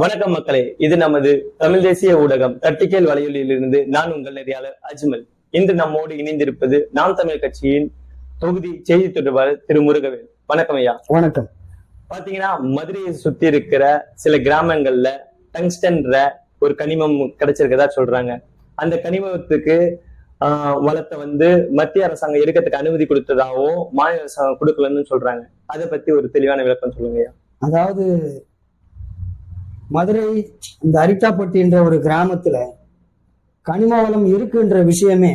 வணக்கம் மக்களே இது நமது தமிழ் தேசிய ஊடகம். தட்டிக்கேல் வலையொலியிலிருந்து நான் உங்கள் நெறியாளர் அஜ்மல். இன்று நம்மோடு இணைந்திருப்பது நாம் தமிழ் கட்சியின் தொகுதி செய்தி தொடர்பாளர் திரு முருகவேல். வணக்கம் ஐயா. வணக்கம். பாத்தீங்கன்னா மதுரையை சுத்தி இருக்கிற சில கிராமங்கள்ல டங்ஸ்டன்ற ஒரு கனிமம் கிடைச்சிருக்கதா சொல்றாங்க. அந்த கனிமத்துக்கு ஆஹ், வளத்தை வந்து மத்திய அரசாங்கம் எடுக்கிறதுக்கு அனுமதி கொடுத்ததாகவும் மாநில அரசாங்கம் கொடுக்கலன்னு சொல்றாங்க. அதை பத்தி ஒரு தெளிவான விளக்கம் சொல்லுங்க ஐயா. அதாவது மதுரை இந்த அரிட்டாப்பட்டின்ற ஒரு கிராமத்துல கனிம வளம் இருக்குன்ற விஷயமே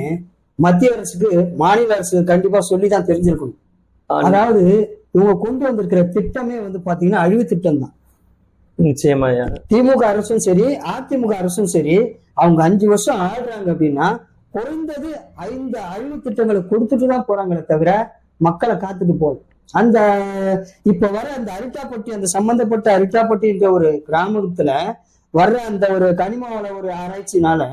மத்திய அரசுக்கு மாநில அரசு கண்டிப்பா சொல்லி தான் தெரிஞ்சிருக்கணும் அதாவது இவங்க கொண்டு வந்திருக்கிற திட்டமே வந்து பாத்தீங்கன்னா அழிவு திட்டம் தான். நிச்சயமா திமுக அரசும் சரி அதிமுக அரசும் சரி அவங்க அஞ்சு வருஷம் ஆடுறாங்க அப்படின்னா குறைந்தது ஐந்து அழிவு திட்டங்களை கொடுத்துட்டு தான் போறாங்களே தவிர மக்களை காத்துட்டு போகல. அந்த இப்ப வர அந்த அரிட்டாப்பட்டி அந்த சம்பந்தப்பட்ட அரிட்டாப்பட்டின்ற ஒரு கிராமத்துல வர்ற அந்த ஒரு கனிம வள ஒரு ஆராய்ச்சினால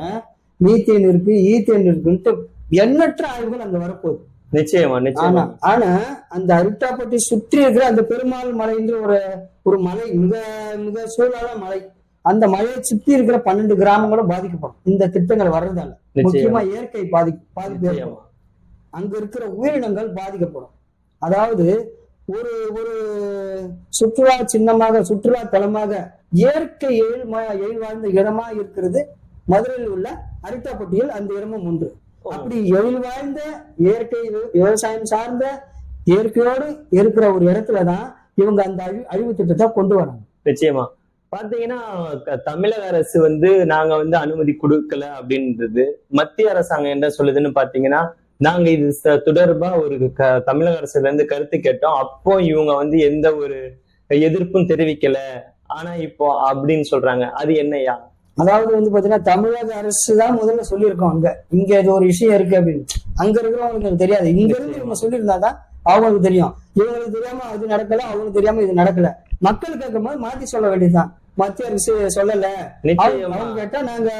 மீத்தேன் இருக்கு ஈத்தேன் இருக்குன்ட்டு எண்ணற்ற ஆய்வுகள் அங்க வரப்போகுது. நிச்சயமா நிச்சயமா. ஆனா அந்த அரிட்டாப்பட்டி சுற்றி இருக்கிற அந்த பெருமாள் மலைன்ற ஒரு ஒரு மலை மிக மிக சூழலான மலை அந்த மலையை சுற்றி இருக்கிற பன்னெண்டு கிராமங்களும் பாதிக்கப்படும். இந்த திட்டங்கள் வர்றதால. நிச்சயமா. முக்கியமா இயற்கை பாதி பாதிப்பு அங்க இருக்கிற உயிரினங்கள் பாதிக்கப்படும். அதாவது ஒரு ஒரு சுற்றுலா சின்னமாக சுற்றுலா தலமாக இயற்கை எழில் எழில் வாழ்ந்த இடமா இருக்கிறது. மதுரையில் உள்ள அரிட்டாப்பட்டியில் அந்த இடமும் ஒன்று அப்படி எழில் வாழ்ந்த இயற்கை விவசாயம் சார்ந்த இயற்கையோடு இருக்கிற ஒரு இடத்துலதான் இவங்க அந்த அழி அழிவு திட்டத்தை கொண்டு வராங்க. நிச்சயமா. பாத்தீங்கன்னா தமிழக அரசு வந்து நாங்க வந்து அனுமதி கொடுக்கல அப்படின்றது மத்திய அரசாங்கம் என்ன சொல்லுதுன்னு பாத்தீங்கன்னா நாங்க இது தொடர்பா ஒரு க- தமிழக அரசுல இருந்து கருத்து கேட்டோம். அப்போ இவங்க வந்து எந்த ஒரு எதிர்ப்பும் தெரிவிக்கல. ஆனா இப்போ அப்படின்னு சொல்றாங்க. அது என்னையா அதாவது வந்து பாத்தீங்கன்னா தமிழக அரசு தான் முதல்ல சொல்லியிருக்கோம் அங்க. இங்க இது ஒரு விஷயம் இருக்கு அப்படின்னு. அங்க இருக்கிறவங்களுக்கு தெரியாது. இங்க இருந்து இவங்க சொல்லியிருந்தாதான் அவங்களுக்கு தெரியும். இவங்களுக்கு தெரியாம அது நடக்கல அவங்களுக்கு தெரியாம இது நடக்கல. மக்கள் கேட்கும் போது மாத்தி சொல்ல வேண்டியதுதான். மத்திய அரசு சொல்லல. அவங்க கேட்டா நாங்க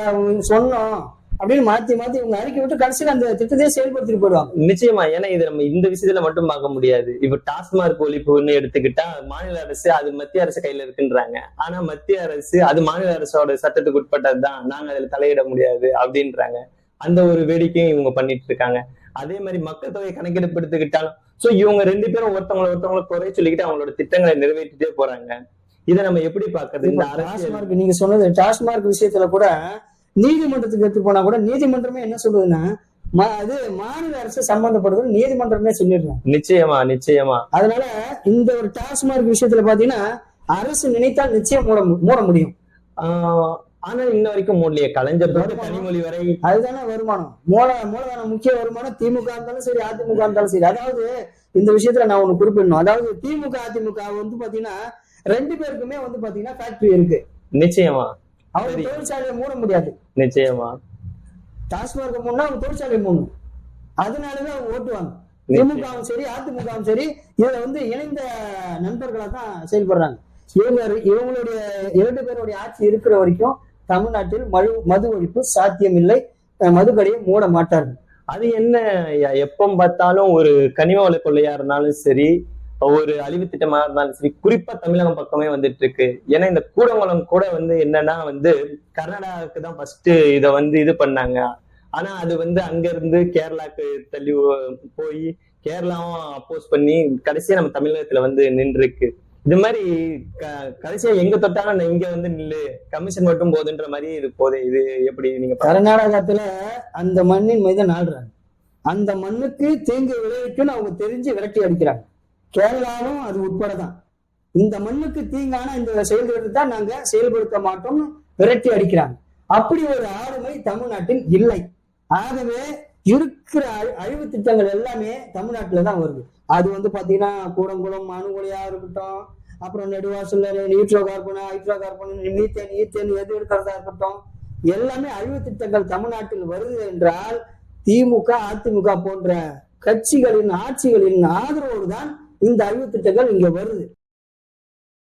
சொன்னோம். அப்படின்னு மாத்தி மாத்தி இவங்க அறிக்கை விட்டு கடைசியில் அந்த திட்டத்தையே செயல்படுத்திட்டு போயிடுவாங்க. நிச்சயமா. ஏன்னா இது நம்ம இந்த விஷயத்துல மட்டும் பார்க்க முடியாது. இப்ப டாஸ்மார்க் ஒழிப்புன்னு எடுத்துக்கிட்டா மாநில அரசு அது மத்திய அரசு கையில இருக்குன்றாங்க. ஆனா மத்திய அரசு அது மாநில அரசோட சட்டத்துக்கு உட்பட்டதுதான். நாங்க அதுல தலையிட முடியாது அப்படின்றாங்க. அந்த ஒரு வேடிக்கையும் இவங்க பண்ணிட்டு இருக்காங்க. அதே மாதிரி மக்கள் தொகை கணக்கெடுப்பு எடுத்துக்கிட்டாலும் சோ இவங்க ரெண்டு பேரும் ஒருத்தவங்களை ஒருத்தவங்களை குறை சொல்லிக்கிட்டு அவங்களோட திட்டங்களை நிறைவேற்றிட்டே போறாங்க. இதை நம்ம எப்படி பாக்குறது இந்த நீங்க சொன்னது டாஸ்மார்க் விஷயத்துல கூட நீதிமன்றத்துக்கு எடுத்து போனா கூட நீதிமன்றமே என்ன சொல்லுதுன்னா அது மாநில அரசு சம்பந்தப்படுறது நீதிமன்றமே சொல்லிடுறாங்க. நிச்சயமா நிச்சயமா. அதனால இந்த ஒரு டாஸ்மார்க் விஷயத்துல பாத்தீங்கன்னா அரசு நினைத்தால் நிச்சயம் மூட மூட முடியும். ஆனா இன்ன வரைக்கும் மூடலையே. கலைஞர் தொட்டு கனிமொழி வரை அதுதானே வருமானம். மூல மூலதன முக்கிய வருமானம் திமுக இருந்தாலும் சரி அதிமுக இருந்தாலும் சரி. அதாவது இந்த விஷயத்துல நான் ஒண்ணு குறிப்பிடணும். அதாவது திமுக அதிமுக வந்து பாத்தீங்கன்னா ரெண்டு பேருக்குமே வந்து பாத்தீங்கன்னா ஃபேக்டரி இருக்கு. நிச்சயமா. அவங்க. தொழிற்சாலையை மூட முடியாது. நிச்சயமா. டாஸ்மார்க் முன்னா அவங்க தொழிற்சாலை மூடணும். அதனாலதான் அவங்க ஓட்டுவாங்க. திமுகவும் சரி அதிமுகவும் சரி இதுல வந்து இணைந்த நண்பர்களா தான் செயல்படுறாங்க. இவங்க இவங்களுடைய இரண்டு பேருடைய ஆட்சி இருக்கிற வரைக்கும் தமிழ்நாட்டில் மது மது ஒழிப்பு சாத்தியமில்லை. அஹ் மதுக்கடையை மூட மாட்டார்கள். அது என்ன எப்ப பார்த்தாலும் ஒரு கனிம வள கொள்ளையா இருந்தாலும் சரி ஒரு அழிவு திட்டமா இருந்தாலும் சரி குறிப்பா தமிழகம் பக்கமே வந்துட்டு இருக்கு ஏன்னா இந்த கூடங்குளம் கூட வந்து என்னன்னா வந்து கர்நாடகாவுக்கு தான் ஃபர்ஸ்ட் இத வந்து இது பண்ணாங்க. ஆனா அது வந்து அங்க இருந்து கேரளாக்கு தள்ளி போய் கேரளாவும் அப்போஸ் பண்ணி கடைசியா நம்ம தமிழகத்துல வந்து நின்றுருக்கு. இது மாதிரி க- கடைசியா எங்க தொட்டாலும் இங்க வந்து நில்லு கமிஷன் மட்டும் போதுன்ற மாதிரி இது போதே இது எப்படி நீங்க கர்நாடகத்துல அந்த மண்ணின் மீது நாடுறாங்க அந்த மண்ணுக்கு தீங்கு விளைவிக்கும்னு அவங்க தெரிஞ்சு விரட்டி அடிக்கிறாங்க. கேரளாவும் அது உட்பட தான் இந்த மண்ணுக்கு தீங்கான இந்த செயல்களை தான் நாங்க செயல்படுத்த மாட்டோம்னு விரட்டி அடிக்கிறாங்க. அப்படி ஒரு ஆளுமை தமிழ்நாட்டில் இல்லை. ஆகவே இருக்கிற அழி- அழிவு திட்டங்கள் எல்லாமே தமிழ்நாட்டில தான் வருது. அது வந்து பாத்தீங்கன்னா கூடங்குளம் அணுகுலையா இருக்கட்டும் அப்புறம் Neduvasal நியூட்ரோ carbon hydro carbon methane ethane எது எடுக்கிறதா இருக்கட்டும் எல்லாமே அழிவு திட்டங்கள் தமிழ்நாட்டில் வருது என்றால் திமுக அதிமுக போன்ற கட்சிகளின் ஆட்சிகளின் ஆதரவோடு தான் இந்த அறிவு திட்டங்கள் இங்க வருது.